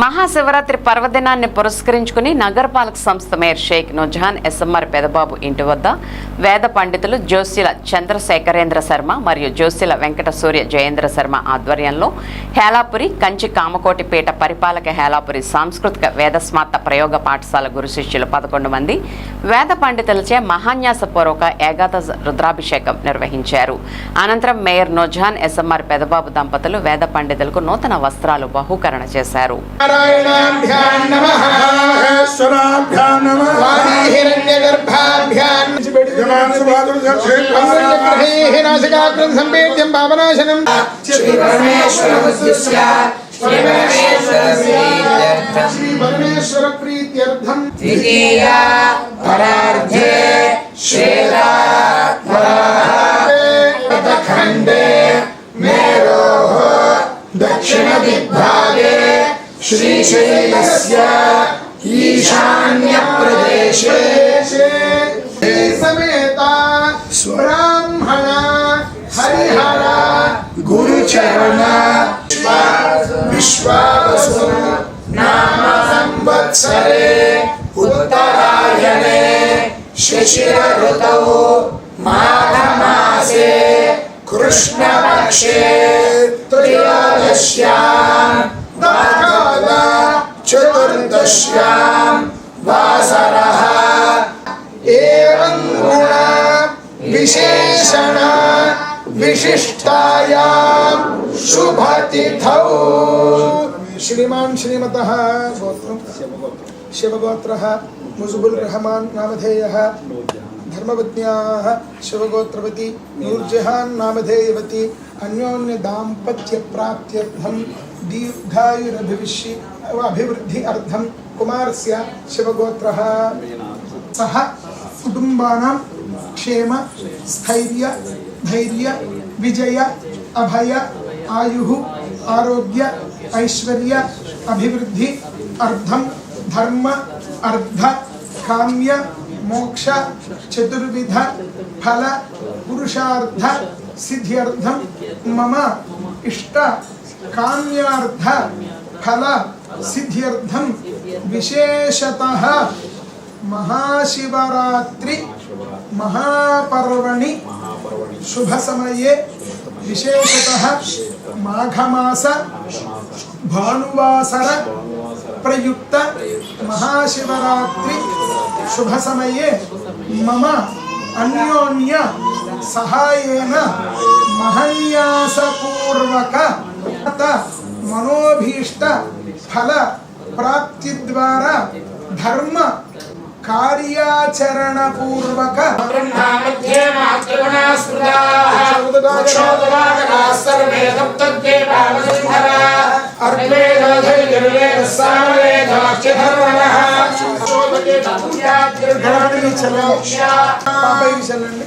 మహాశివరాత్రి పర్వదినాన్ని పురస్కరించుకుని నగరపాలక సంస్థ మేయర్ షేక్ నుజహాన్ ఎస్ఎంఆర్ పెదబాబు ఇంటి వద్ద వేద పండితులు జోస్యుల చంద్రశేఖరేంద్ర శర్మ మరియు జోస్యుల వెంకట సూర్య జయేంద్ర శర్మ ఆధ్వర్యంలో హేలాపురి కంచి కామకోటి పీఠ పరిపాలక హేలాపురి సాంస్కృతిక వేదస్మార్త ప్రయోగ పాఠశాల గురు శిష్యులు పదకొండు మంది వేద పండితులచే మహాన్యాసపూర్వక ఏకాద రుద్రాభిషేకం నిర్వహించారు. అనంతరం మేయర్ నోజాన్ ఎస్ఎంఆర్ పెదబాబు దంపతులు వేద పండితులకు నూతన వస్త్రాలు బహుకరణ చేశారు. नारायणाभ्यां नमः। महेश्वराभ्यां नमः। वाणीहिरण्यगर्भाभ्यां। अमृतग्रहेः नासिकाग्रं सम्पेद्यं पावनाशनं द्वितीया परार्थे श्वेता। श्रीशैलस्य ईशान्यप्रदेशे समेता ब्राह्मण हरिहर गुरुचरण विश्वावसु नाम संवत्सरे उत्तरायणे शिशिरऋतौ माघमासे कृष्णपक्षे त्रयोदश्यां चतुर्दश्यां वासरः। एवं गुण विशेषण विशिष्टायां शुभतिथौ। श्रीमान् श्रीमतः गोत्रं शिवगोत्रः मुजुबुल रहमान नामधेयः। धर्मपत्न्याः शिवगोत्रवती नूर्जहान् नामधेयवती। अन्योन्यदाम्पत्यप्राप्त्यर्थं दीर्घायुरभिविष्य अभिवृद्धि अर्थं कुमारस्य शिवगोत्रः। सः कुटुम्बानां क्षेम, स्थैर्य, धैर्य, विजय, अभय, आयु, आरोग्य, ऐश्वर्य, अभिवृद्धि अर्थं धर्म, अर्ध काम्य, मोक्ष, चतुर्विध, फल, पुरुषार्थ, सिद्ध्यर्थं मम इष्ट काम्यार्थ। फल सिद्ध्यर्थं विशेषतः महाशिवरात्रि, महापर्वणि, शुभसमये, विशेषतः माघमास, भानुवासर, प्रयुक्त महाशिवरात्रि, शुभसमये मम अन्योन्य सहायेन महन्यासपूर्वक మనోభీష్ట ఫల ప్రాప్తి ద్వారా ధర్మ కార్యాచరణ పూర్వక చల్లండి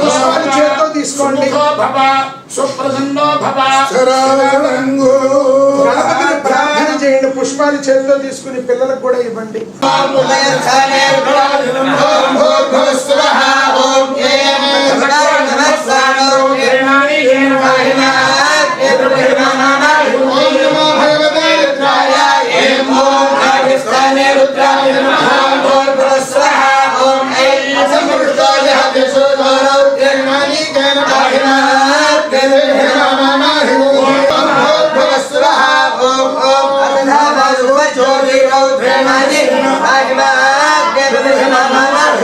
పుష్పాలు చేతితో తీసుకోండి సుప్రసన్నో భవ ప్రార్థన చేయండి పుష్పాలు చేతితో తీసుకుని పిల్లలకు కూడా ఇవ్వండి. চোরি রৌদ্রে মাঝে আহিবা কেবল সমানার